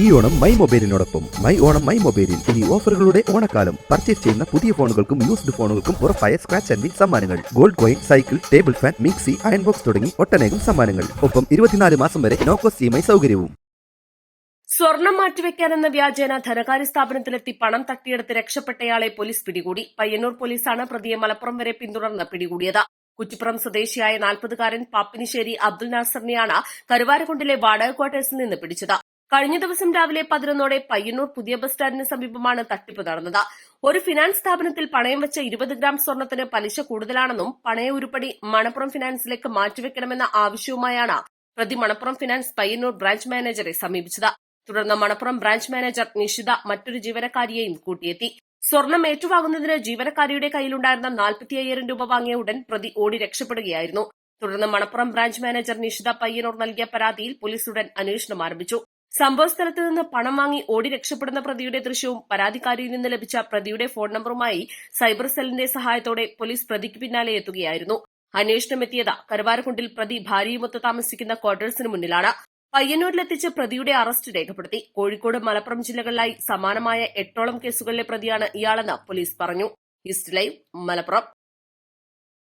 ഈ ഓണം മൈ മൊബൈലിനോടൊപ്പം my Onam my മൊബൈലിൽ ഇനി ഓഫറുകളുടെ ഓണക്കാലം. പർച്ചേസ് ചെയ്യുന്ന പുതിയ ഫോണുകൾക്കും യൂസ്ഡ് ഫോണുകൾക്കും ഉറപ്പായ സ്ക്രാച്ച് ആൻഡ് സമ്മാനങ്ങൾ. Gold coin cycle table fan mixie iron box തുടങ്ങി ഒട്ടനേകം സമ്മാനങ്ങൾ. ഒപ്പം ഇരുപത്തിനാല് മാസം വരെ നോ കോസ്റ്റ് ഇ സൗകര്യവും. സ്വർണം മാറ്റിവെക്കാനെന്ന വ്യാജേന ധനകാര്യ സ്ഥാപനത്തിലെത്തി പണം തട്ടിയെടുത്ത് രക്ഷപ്പെട്ടയാളെ പോലീസ് പിടികൂടി. പയ്യന്നൂർ പോലീസാണ് പ്രതിയെ മലപ്പുറം വരെ പിന്തുടർന്ന് പിടികൂടിയത്. കുറ്റിപ്പുറം സ്വദേശിയായ നാൽപ്പതുകാരൻ പാപ്പിനിശ്ശേരി അബ്ദുൽ നാസറിനെയാണ് കരുവാരക്കുണ്ടിലെ വാടക ക്വാർട്ടേഴ്സിൽ നിന്ന് പിടിച്ചത്. കഴിഞ്ഞ ദിവസം രാവിലെ പതിനൊന്നോടെ പയ്യന്നൂർ പുതിയ ബസ് സ്റ്റാൻഡിന് സമീപമാണ് തട്ടിപ്പ് നടന്നത്. ഒരു ഫിനാൻസ് സ്ഥാപനത്തിൽ പണയം വെച്ച ഇരുപത് ഗ്രാം സ്വർണത്തിന് പലിശ കൂടുതലാണെന്നും പണയ ഉരുപ്പടി മണപ്പുറം ഫിനാൻസിലേക്ക് മാറ്റിവെക്കണമെന്ന ആവശ്യവുമായാണ് പ്രതി മണപ്പുറം ഫിനാൻസ് പയ്യന്നൂർ ബ്രാഞ്ച് മാനേജറെ സമീപിച്ചത്. തുടർന്ന് മണപ്പുറം ബ്രാഞ്ച് മാനേജർ നിഷിത മറ്റൊരു ജീവനക്കാരിയെയും കൂട്ടിയെത്തി. സ്വർണം ഏറ്റുവാങ്ങുന്നതിന് ജീവനക്കാരിയുടെ കയ്യിലുണ്ടായിരുന്ന നാൽപ്പത്തി അയ്യായിരം രൂപ വാങ്ങിയ ഉടൻ പ്രതി ഓടി രക്ഷപ്പെടുകയായിരുന്നു. തുടർന്ന് മണപ്പുറം ബ്രാഞ്ച് മാനേജർ നിഷിത പയ്യന്നൂർ നൽകിയ പരാതിയിൽ പോലീസ് ഉടൻ അന്വേഷണം ആരംഭിച്ചു. സംഭവസ്ഥലത്ത് നിന്ന് പണം വാങ്ങി ഓടി രക്ഷപ്പെടുന്ന പ്രതിയുടെ ദൃശ്യവും പരാതിക്കാരിയിൽ നിന്ന് ലഭിച്ച പ്രതിയുടെ ഫോൺ നമ്പറുമായി സൈബർ സെല്ലിന്റെ സഹായത്തോടെ പോലീസ് പ്രതിക്ക് പിന്നാലെ എത്തുകയായിരുന്നു. അന്വേഷണം എത്തിയത് കരുവാരക്കുണ്ടിൽ പ്രതി ഭാര്യയുമൊത്ത് താമസിക്കുന്ന ക്വാർട്ടേഴ്സിന് മുന്നിലാണ്. പയ്യന്നൂരിലെത്തിച്ച് പ്രതിയുടെ അറസ്റ്റ് രേഖപ്പെടുത്തി. കോഴിക്കോട് മലപ്പുറം ജില്ലകളിലായി സമാനമായ എട്ടോളം കേസുകളിലെ പ്രതിയാണ് ഇയാളെന്ന് പോലീസ് പറഞ്ഞു. East live Malappuram.